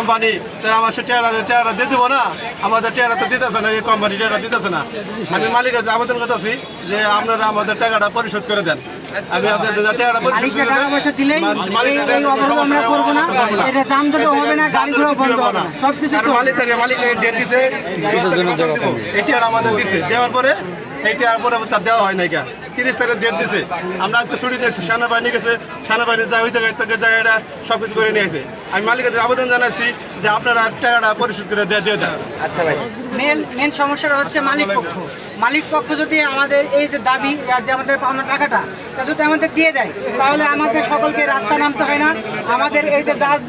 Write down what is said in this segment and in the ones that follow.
Company তারা আমার সে টেয়ারা টেয়ারা দিয়ে দেবো না। আমাদের টেয়ারা তো দিতেছে না এই কোম্পানি টেয়ারা দিতেছে না। আমি মালিকের কাছে আবেদন করতেছি যে আপনারা আমাদের টাকাটা পরিশোধ করে দেন। আমি আপনাদের টাকাটা পরিশোধ করে দেন। আমাদের দিছে। দেওয়ার পরে এইটি আর পরে তার দেওয়া হয় তিরিশ তারিখ ডেট দিছে। আমরা আজকে ছুটি দিয়েছি সেনাবাহিনী গেছে। সেনাবাহিনী যা হইতে থেকে জায়গাটা সব কিছু করে নিয়ে আসে আমি মালিকের কাছে আবেদন জানাচ্ছি যে আপনারা টাকাটা পরিশোধ করে দিয়ে দিয়ে দেন। মেন মেন সমস্যাটা হচ্ছে মালিক পক্ষ। মালিক পক্ষ যদি আমাদের এই যে দাবি যে আমাদের পাওনা টাকাটা তা যদি আমাদের দিয়ে দেয় তাহলে আমাদের সকলকে রাস্তা নামতে হয় না। আমাদের এই যে যা-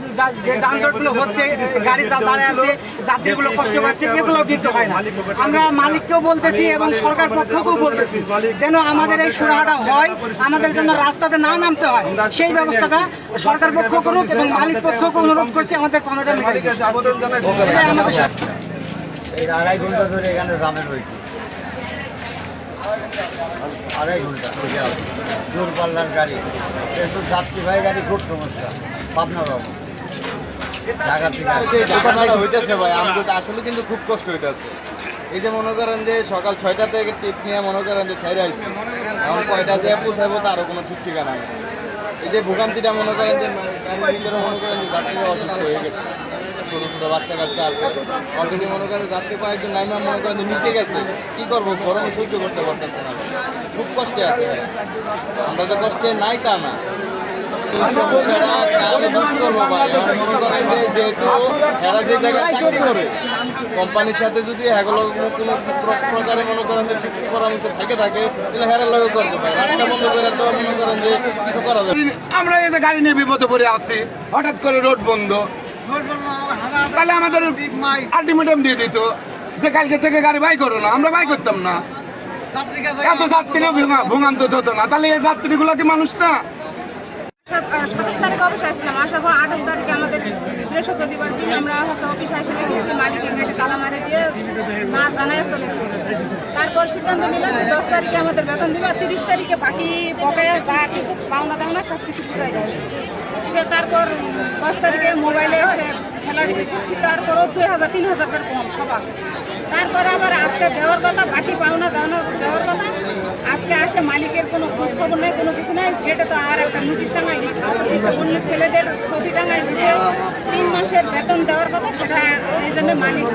যানজটগুলো হচ্ছে গাড়ি দাঁড়ায় আছে যাত্রীগুলো কষ্ট পাচ্ছে এগুলো দিতে হয় না। আমরা মালিককেও বলতেছি এবং সরকার পক্ষকেও বলতেছি যেন আমাদের এই সুরাহাটা হয় আমাদের যেন রাস্তাতে না নামতে হয়। সেই ব্যবস্থাটা সরকার পক্ষ করুক এবং মালিক পক্ষকে অনুরোধ করছি আমাদের পাওনাটা আবেদন এই আড়াই ঘণ্টা ধরে এখানে জামে রয়েছে আড়াই ঘণ্টা গাড়ি। এসব যাত্রীবাহী গাড়ি খুব সমস্যা। পাবনা যাব। ঢাকা থেকে আসে। যে ঘটনাটা হইতেছে ভাই আমাদের আসলে কিন্তু খুব কষ্ট হইতেছে। এই যে মনে করেন যে সকাল ছয়টা থেকে টিপ নিয়ে মনে করেন যে ছাইরে আইসি এখন কয়টা যে পৌঁছাবো তারও কোনো ঠিক ঠিকানা নেই। এই যে ভোগান্তিটা মনে করেন যে ভিতরে মনে করেন যে যাত্রীরা অসুস্থ হয়ে গেছে। ছোটো ছোটো বাচ্চা কাচ্চা আছে। অলরেডি মনে করেন যাত্রী কয়েকজন নাইমা মনে করেন নিচে গেছে। কি করব? গরমে সহ্য করতে পারতেছে না। খুব কষ্টে আছে আমরা যে কষ্টে নাই তা না। সমস্যাটা কারণে ভাই? মনে করেন যে যেহেতু এরা যে জায়গায় চাকরি করে, কোম্পানির সাথে যদি এগুলো কোনো প্র- প্রকারে মনে করেন যে চুক্তি পরামর্শ থাকে থাকে, তাহলে হেরার লগে করতে পারে রাস্তা বন্ধ করে তো মনে করেন যে কিছু করা যাবে আমরা গাড়ি নিয়ে বিপদে পড়ে আছি, হঠাৎ করে রোড বন্ধ। তাহলে আমাদের আলটিমেটাম দিয়ে দিত যে কালকে থেকে গাড়ি বাই করো না, আমরা বাই করতাম না। এত যাত্রী ভোগান্ত হতো না। তাহলে এই যাত্রীগুলো কি মানুষ না? তারিখে আসার পর আঠাশ তারিখে আমাদের দিন আমরা হচ্ছে যে তালা মারে দিয়ে চলে তারপর সিদ্ধান্ত নিল যে দশ তারিখে আমাদের বেতন দিবে তিরিশ তারিখে বাকি বকেয়া যা কিছু, পাওনা দাওনা সব কিছু সে তারপর দশ তারিখে মোবাইলে এসে স্যালারি দিচ্ছি তারপরও দুই হাজার, তিন হাজার করে কম, সবার। তারপর আবার আজকে দেওয়ার কথা, বাকি পাওনা দেওয়ানো দেওয়ার কথা। আজকে আসে মালিকের কোনো খোঁজ খবর নেই, কোনো কিছু নেই। গেটে তো আর একটা নোটিশ টাঙাই দিচ্ছে ছেলেদের ছবি টাঙাই দিচ্ছে তিন মাসের বেতন দেওয়ার কথা, সেটা এই জন্য মালিক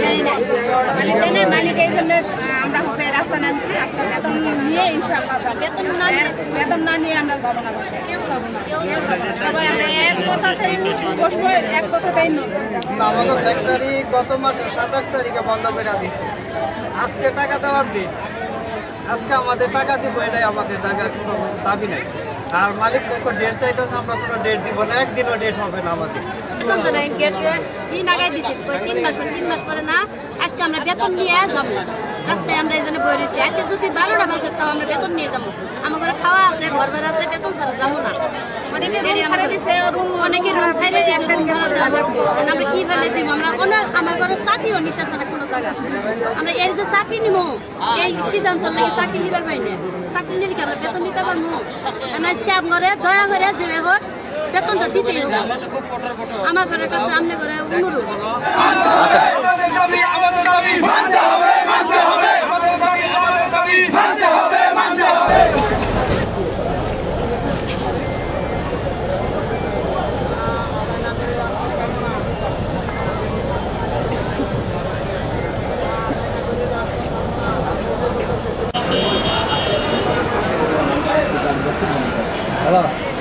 দেয় নাই। মালিক দেয় নাই, মালিক এই জন্য আমরা হচ্ছে রাস্তা নামছি আজকে বেতন নিয়ে ইনশাআল্লাহ বেতন না নিয়ে বেতন না নিয়ে আমরা যাব না কেউ যাব না। কেউ যাব না। সবাই আমরা এক কথাতেই বসবো এক কথাতেই নড়বো আমাদের ফ্যাক্টরি গত মাসে সাতাশ তারিখে বন্ধ করে দিচ্ছে আজকে টাকা দেওয়ার দিন। আজকে আমাদের টাকা দিব এটাই আমাদের টাকা কোনো দাবি নাই। আর মালিক পক্ষ ডেট চাইতেছে আমরা কোনো ডেট দিব না। একদিনও ডেট হবে না আমাদের। বেতন তো নাই গেটে তিন আগাই দিছিস কই তিন মাস পরে তিন মাস পরে না আজকে আমরা বেতন নিয়ে যাব রাস্তায় আমরা এই জন্য বই রয়েছি আজকে যদি বারোটা বাজে তাও আমরা বেতন নিয়ে যাব। আমার ঘরে খাওয়া আছে ঘর ভাড়া আছে বেতন ছাড়া যাব না। অনেকে রুম ছাড়া দিছে রুম অনেকে রুম ছাড়া দিছে রুম ভাড়া দেওয়া লাগবে। এখন আমরা কি ফেলে দিব? আমরা অনেক আমার ঘরে চাকরিও নিতেছে না কোনো জায়গা আমরা এর যে চাকরি নিব এই সিদ্ধান্ত লাগে চাকরি নিবার পাই না চাকরি নিলে কি আমরা বেতন নিতে পারব? আজকে আপনার দয়া করে যে হোক বেতনটা দিতেই হবে। আমার ঘরের কাছে আমনে ঘরে অনুরোধ। আমাদের দাবি আমাদের দাবি মানতে হবে 来了。